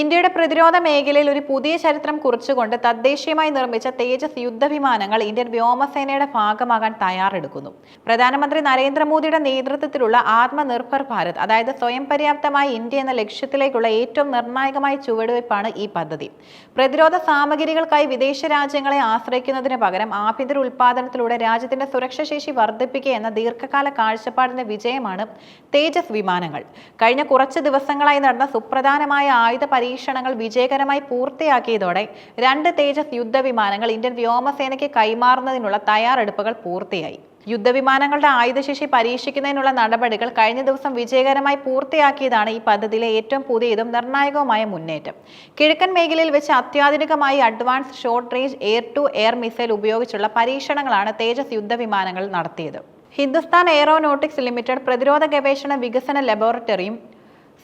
ഇന്ത്യയുടെ പ്രതിരോധ മേഖലയിൽ ഒരു പുതിയ ചരിത്രം കുറിച്ചുകൊണ്ട് തദ്ദേശീയമായി നിർമ്മിച്ച തേജസ് യുദ്ധവിമാനങ്ങൾ ഇന്ത്യൻ വ്യോമസേനയുടെ ഭാഗമാകാൻ തയ്യാറെടുക്കുന്നു. പ്രധാനമന്ത്രി നരേന്ദ്രമോദിയുടെ നേതൃത്വത്തിലുള്ള ആത്മനിർഭർ ഭാരത് അതായത് സ്വയം പര്യാപ്തമായ ഇന്ത്യ എന്ന ലക്ഷ്യത്തിലേക്കുള്ള ഏറ്റവും നിർണായകമായ ചുവടുവയ്പ്പാണ് ഈ പദ്ധതി. പ്രതിരോധ സാമഗ്രികൾക്കായി വിദേശ രാജ്യങ്ങളെ ആശ്രയിക്കുന്നതിന് പകരം ആഭ്യന്തര ഉൽപാദനത്തിലൂടെ രാജ്യത്തിന്റെ സുരക്ഷാശേഷി വർദ്ധിപ്പിക്കുക എന്ന ദീർഘകാല കാഴ്ചപ്പാടിന്റെ വിജയമാണ് തേജസ് വിമാനങ്ങൾ. കഴിഞ്ഞ കുറച്ച് ദിവസങ്ങളായി നടന്ന സുപ്രധാനമായ ആയുധ പരീക്ഷണങ്ങൾ വിജയകരമായി പൂർത്തിയാക്കിയതോടെ രണ്ട് തേജസ് യുദ്ധവിമാനങ്ങൾ ഇന്ത്യൻ വ്യോമസേനയ്ക്ക് കൈമാറുന്നതിനുള്ള തയ്യാറെടുപ്പുകൾ പൂർത്തിയായി. യുദ്ധവിമാനങ്ങളുടെ ആയുധശേഷി പരീക്ഷിക്കുന്നതിനുള്ള നടപടികൾ കഴിഞ്ഞ ദിവസം വിജയകരമായി പൂർത്തിയാക്കിയതാണ് ഈ പദ്ധതിയിലെ ഏറ്റവും പുതിയതും നിർണായകവുമായ മുന്നേറ്റം. കിഴക്കൻ മേഖലയിൽ വെച്ച് അത്യാധുനികമായി advance short range air to air missile ഉപയോഗിച്ചുള്ള പരീക്ഷണങ്ങളാണ് തേജസ് യുദ്ധവിമാനങ്ങൾ നടത്തിയത്. ഹിന്ദുസ്ഥാൻ എയറോനോട്ടിക്സ് ലിമിറ്റഡ് പ്രതിരോധ ഗവേഷണ വികസന ലബോറട്ടറിയും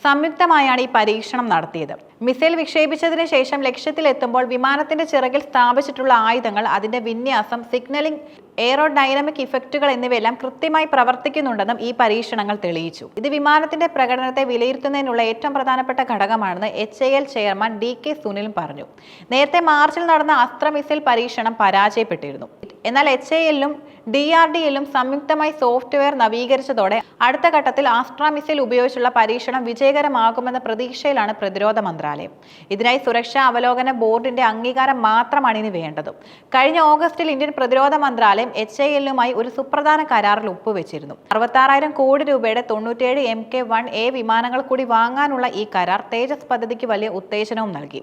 സംയുക്തമായാണ് ഈ പരീക്ഷണം നടത്തിയത്. മിസൈൽ വിക്ഷേപിച്ചതിന് ശേഷം ലക്ഷ്യത്തിലെത്തുമ്പോൾ വിമാനത്തിന്റെ ചിറകിൽ സ്ഥാപിച്ചിട്ടുള്ള ആയുധങ്ങൾ അതിന്റെ വിന്യാസം സിഗ്നലിംഗ് എയറോഡൈനമിക് ഇഫക്റ്റുകൾ എന്നിവയെല്ലാം കൃത്യമായി പ്രവർത്തിക്കുന്നുണ്ടെന്നും ഈ പരീക്ഷണങ്ങൾ തെളിയിച്ചു. ഇത് വിമാനത്തിന്റെ പ്രകടനത്തെ വിലയിരുത്തുന്നതിനുള്ള ഏറ്റവും പ്രധാനപ്പെട്ട ഘടകമാണെന്ന് H I L chairman D K സുനിലും പറഞ്ഞു. നേരത്തെ മാർച്ചിൽ നടന്ന അസ്ത്ര മിസൈൽ പരീക്ഷണം പരാജയപ്പെട്ടിരുന്നു. എന്നാൽ എച്ച് ഐ എല്ലും ഡി ആർ ഡി എല്ലും സംയുക്തമായി സോഫ്റ്റ്വെയർ നവീകരിച്ചതോടെ അടുത്ത ഘട്ടത്തിൽ ആസ്ട്ര മിസൈൽ ഉപയോഗിച്ചുള്ള പരീക്ഷണം വിജയകരമാകുമെന്ന പ്രതീക്ഷയിലാണ് പ്രതിരോധ മന്ത്രാലയം. ഇതിനായി സുരക്ഷാ അവലോകന ബോർഡിന്റെ അംഗീകാരം മാത്രമാണ് ഇനി വേണ്ടത്. കഴിഞ്ഞ ഓഗസ്റ്റിൽ ഇന്ത്യൻ പ്രതിരോധ മന്ത്രാലയം എച്ച് ഐ എല്ലുമായി ഒരു സുപ്രധാന കരാറിൽ ഒപ്പുവെച്ചിരുന്നു. അറുപത്താറായിരം കോടി രൂപയുടെ തൊണ്ണൂറ്റേഴ് എം കെ വൺ എ വിമാനങ്ങൾ കൂടി വാങ്ങാനുള്ള ഈ കരാർ തേജസ് പദ്ധതിക്ക് വലിയ ഉത്തേജനവും നൽകി.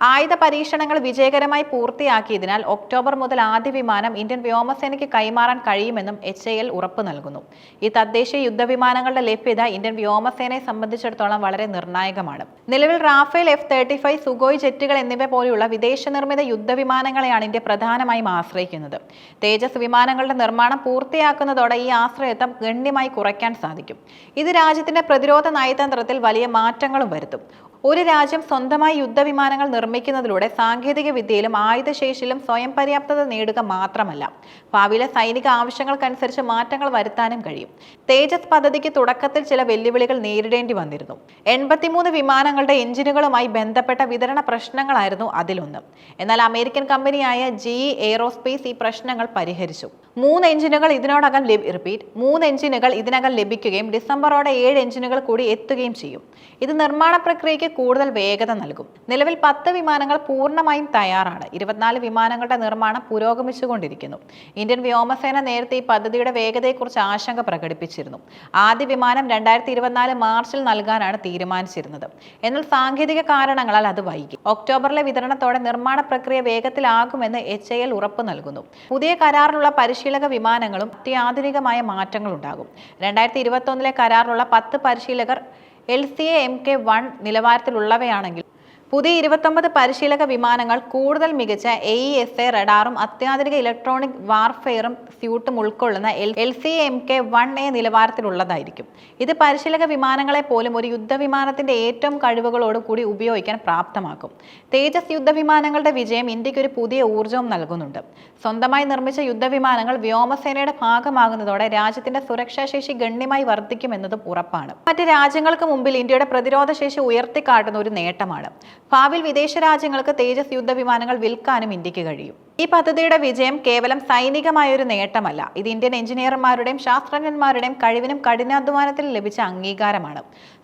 ആയുധ പരീക്ഷണങ്ങൾ വിജയകരമായി പൂർത്തിയാക്കിയതിനാൽ ഒക്ടോബർ മുതൽ ആദ്യ വിമാനം ഇന്ത്യൻ വ്യോമസേനയ്ക്ക് കൈമാറാൻ കഴിയുമെന്നും എച്ച് എൽ ഉറപ്പു നൽകുന്നു. ഈ തദ്ദേശീയ യുദ്ധവിമാനങ്ങളുടെ ലഭ്യത ഇന്ത്യൻ വ്യോമസേനയെ സംബന്ധിച്ചിടത്തോളം വളരെ നിർണായകമാണ്. നിലവിൽ Rafale F thirty five Sukhoi ജെറ്റുകൾ എന്നിവ പോലെയുള്ള വിദേശ നിർമ്മിത യുദ്ധവിമാനങ്ങളെയാണ് ഇന്ത്യ പ്രധാനമായും ആശ്രയിക്കുന്നത്. തേജസ് വിമാനങ്ങളുടെ നിർമ്മാണം പൂർത്തിയാക്കുന്നതോടെ ഈ ആശ്രയത്വം ഗണ്യമായി കുറയ്ക്കാൻ സാധിക്കും. ഇത് രാജ്യത്തിന്റെ പ്രതിരോധ നയതന്ത്രത്തിൽ വലിയ മാറ്റങ്ങളും വരുത്തും. ഒരു രാജ്യം സ്വന്തമായി യുദ്ധവിമാനങ്ങൾ നിർമ്മിക്കുന്നതിലൂടെ സാങ്കേതിക വിദ്യയിലും ആയുധശേഷിയിലും സ്വയം പര്യാപ്തത നേടുക മാത്രമല്ല ഭാവിയിലെ സൈനിക ആവശ്യങ്ങൾക്കനുസരിച്ച് മാറ്റങ്ങൾ വരുത്താനും കഴിയും. തേജസ് പദ്ധതിക്ക് തുടക്കത്തിൽ ചില വെല്ലുവിളികൾ നേരിടേണ്ടി വന്നിരുന്നു. എൺപത്തിമൂന്ന് വിമാനങ്ങളുടെ എഞ്ചിനുകളുമായി ബന്ധപ്പെട്ട വിതരണ പ്രശ്നങ്ങളായിരുന്നു അതിലൊന്ന്. എന്നാൽ അമേരിക്കൻ കമ്പനിയായ ജി എയറോസ്പേസ് ഈ പ്രശ്നങ്ങൾ പരിഹരിച്ചു. മൂന്ന് എഞ്ചിനുകൾ ഇതിനോടകം റിപ്പീറ്റ് മൂന്ന് എഞ്ചിനുകൾ ഇതിനകം ലഭിക്കുകയും ഡിസംബറോടെ ഏഴ് എഞ്ചിനുകൾ കൂടി എത്തുകയും ചെയ്യും. ഇത് നിർമ്മാണ പ്രക്രിയയ്ക്ക് കൂടുതൽ വേഗത നൽകും. നിലവിൽ പത്ത് വിമാനങ്ങൾ പൂർണമായും തയ്യാറാണ്. ഇരുപത്തിനാല് വിമാനങ്ങളുടെ നിർമ്മാണം പുരോഗമിച്ചുകൊണ്ടിരിക്കുന്നു. ഇന്ത്യൻ വ്യോമസേന നേരത്തെ ഈ പദ്ധതിയുടെ വേഗതയെക്കുറിച്ച് ആശങ്ക പ്രകടിപ്പിച്ചിരുന്നു. ആദ്യ വിമാനം രണ്ടായിരത്തി ഇരുപത്തിനാല് മാർച്ചിൽ നൽകാനാണ് തീരുമാനിച്ചിരുന്നത്. എന്നാൽ സാങ്കേതിക കാരണങ്ങളാൽ അത് വൈകി. ഒക്ടോബറിലെ വിതരണത്തോടെ നിർമ്മാണ പ്രക്രിയ വേഗത്തിലാകുമെന്ന് എച്ച് എൽ ഉറപ്പ് നൽകുന്നു. പുതിയ കരാറിലുള്ള പരിശീലക വിമാനങ്ങളും അത്യാധുനികമായ മാറ്റങ്ങളുണ്ടാകും. രണ്ടായിരത്തി ഇരുപത്തൊന്നിലെ കരാറിലുള്ള പത്ത് പരിശീലകർ L C A M K one നിലവാരത്തിലുള്ളവയാണെങ്കിൽ പുതിയ ഇരുപത്തൊമ്പത് പരിശീലക വിമാനങ്ങൾ കൂടുതൽ മികച്ച എ ഇ എസ് എ റഡാറും അത്യാധുനിക ഇലക്ട്രോണിക് വാർഫെയറും സ്യൂട്ടും ഉൾക്കൊള്ളുന്ന L C M K one A നിലവാരത്തിലുള്ളതായിരിക്കും. ഇത് പരിശീലക വിമാനങ്ങളെ പോലും ഒരു യുദ്ധവിമാനത്തിന്റെ ഏറ്റവും കഴിവുകളോട് കൂടി ഉപയോഗിക്കാൻ പ്രാപ്തമാക്കും. തേജസ് യുദ്ധവിമാനങ്ങളുടെ വിജയം ഇന്ത്യയ്ക്ക് ഒരു പുതിയ ഊർജവും നൽകുന്നുണ്ട്. സ്വന്തമായി നിർമ്മിച്ച യുദ്ധവിമാനങ്ങൾ വ്യോമസേനയുടെ ഭാഗമാകുന്നതോടെ രാജ്യത്തിന്റെ സുരക്ഷാശേഷി ഗണ്യമായി വർദ്ധിക്കുമെന്നതും ഉറപ്പാണ്. മറ്റ് രാജ്യങ്ങൾക്ക് മുമ്പിൽ ഇന്ത്യയുടെ പ്രതിരോധ ശേഷി ഉയർത്തിക്കാട്ടുന്ന ഒരു നേട്ടമാണ്. ഭാവിയിൽ വിദേശ രാജ്യങ്ങൾക്ക് തേജസ് യുദ്ധ വിമാനങ്ങൾ വിൽക്കാനും ഇന്ത്യയ്ക്ക് കഴിയും. ഈ പദ്ധതിയുടെ വിജയം കേവലം സൈനികമായ ഒരു നേട്ടമല്ല. ഇത് ഇന്ത്യൻ എഞ്ചിനീയർമാരുടെയും ശാസ്ത്രജ്ഞന്മാരുടെയും കഴിവിനും കഠിനാധ്വാനത്തിനും ലഭിച്ച അംഗീകാരമാണ്.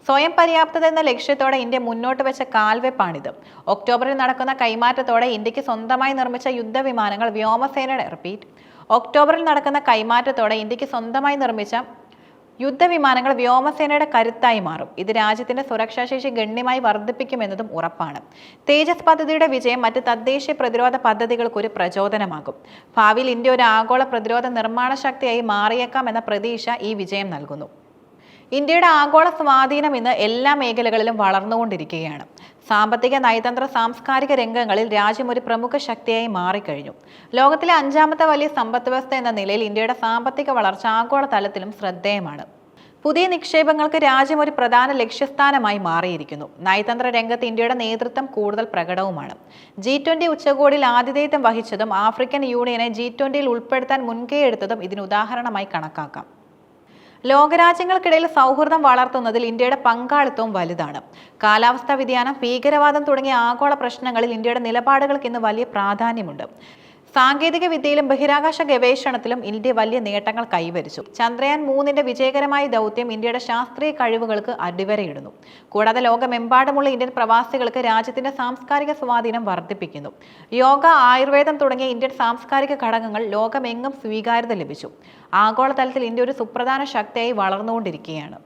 സ്വയം പര്യാപ്തത എന്ന ലക്ഷ്യത്തോടെ ഇന്ത്യ മുന്നോട്ട് വെച്ച കാൽവെപ്പാണിത്. ഒക്ടോബറിൽ നടക്കുന്ന കൈമാറ്റത്തോടെ ഇന്ത്യയ്ക്ക് സ്വന്തമായി നിർമ്മിച്ച യുദ്ധവിമാനങ്ങൾ വ്യോമസേനയുടെ റിപ്പീറ്റ്. ഒക്ടോബറിൽ നടക്കുന്ന കൈമാറ്റത്തോടെ ഇന്ത്യയ്ക്ക് സ്വന്തമായി നിർമ്മിച്ച യുദ്ധവിമാനങ്ങൾ വ്യോമസേനയുടെ കരുത്തായി മാറും. ഇത് രാജ്യത്തിന്റെ സുരക്ഷാശേഷി ഗണ്യമായി വർദ്ധിപ്പിക്കുമെന്നതും ഉറപ്പാണ്. തേജസ് പദ്ധതിയുടെ വിജയം മറ്റ് തദ്ദേശീയ പ്രതിരോധ പദ്ധതികൾക്ക് ഒരു പ്രചോദനമാകും. ഭാവിയിൽ ഇന്ത്യ ഒരു ആഗോള പ്രതിരോധ നിർമ്മാണ ശക്തിയായി മാറിയേക്കാം എന്ന പ്രതീക്ഷ ഈ വിജയം നൽകുന്നു. ഇന്ത്യയുടെ ആഗോള സ്വാധീനം ഇന്ന് എല്ലാ മേഖലകളിലും വളർന്നുകൊണ്ടിരിക്കുകയാണ്. സാമ്പത്തിക നയതന്ത്ര സാംസ്കാരിക രംഗങ്ങളിൽ രാജ്യം ഒരു പ്രമുഖ ശക്തിയായി മാറിക്കഴിഞ്ഞു. ലോകത്തിലെ അഞ്ചാമത്തെ വലിയ സമ്പദ് വ്യവസ്ഥ എന്ന നിലയിൽ ഇന്ത്യയുടെ സാമ്പത്തിക വളർച്ച ആഗോള തലത്തിലും ശ്രദ്ധേയമാണ്. പുതിയ നിക്ഷേപങ്ങൾക്ക് രാജ്യം ഒരു പ്രധാന ലക്ഷ്യസ്ഥാനമായി മാറിയിരിക്കുന്നു. നയതന്ത്ര രംഗത്ത് ഇന്ത്യയുടെ നേതൃത്വം കൂടുതൽ പ്രകടവുമാണ്. ജി ട്വന്റി ഉച്ചകോടിയിൽ ആതിഥേയത്വം വഹിച്ചതും ആഫ്രിക്കൻ യൂണിയനെ ജി ട്വന്റിയിൽ ഉൾപ്പെടുത്താൻ മുൻകൈയെടുത്തതും ഇതിന് ഉദാഹരണമായി കണക്കാക്കാം. ലോകരാജ്യങ്ങൾക്കിടയിൽ സൗഹൃദം വളർത്തുന്നതിൽ ഇന്ത്യയുടെ പങ്കാളിത്തവും വലുതാണ്. കാലാവസ്ഥാ വ്യതിയാനം ഭീകരവാദം തുടങ്ങിയ ആഗോള പ്രശ്നങ്ങളിൽ ഇന്ത്യയുടെ നിലപാടുകൾക്ക് ഇന്ന് വലിയ പ്രാധാന്യമുണ്ട്. സാങ്കേതിക വിദ്യയിലും ബഹിരാകാശ ഗവേഷണത്തിലും ഇന്ത്യ വലിയ നേട്ടങ്ങൾ കൈവരിച്ചു. ചന്ദ്രയാൻ മൂന്നിന്റെ വിജയകരമായ ദൗത്യം ഇന്ത്യയുടെ ശാസ്ത്രീയ കഴിവുകൾക്ക് അടിവരയിടുന്നു. കൂടാതെ ലോകമെമ്പാടുമുള്ള ഇന്ത്യൻ പ്രവാസികൾക്ക് രാജ്യത്തിന്റെ സാംസ്കാരിക സ്വാധീനം വർദ്ധിപ്പിക്കുന്നു. യോഗ ആയുർവേദം തുടങ്ങിയ ഇന്ത്യൻ സാംസ്കാരിക ഘടകങ്ങൾ ലോകമെങ്ങും സ്വീകാര്യത ലഭിച്ചു. ആഗോളതലത്തിൽ ഇന്ത്യ ഒരു സുപ്രധാന ശക്തിയായി വളർന്നുകൊണ്ടിരിക്കുകയാണ്.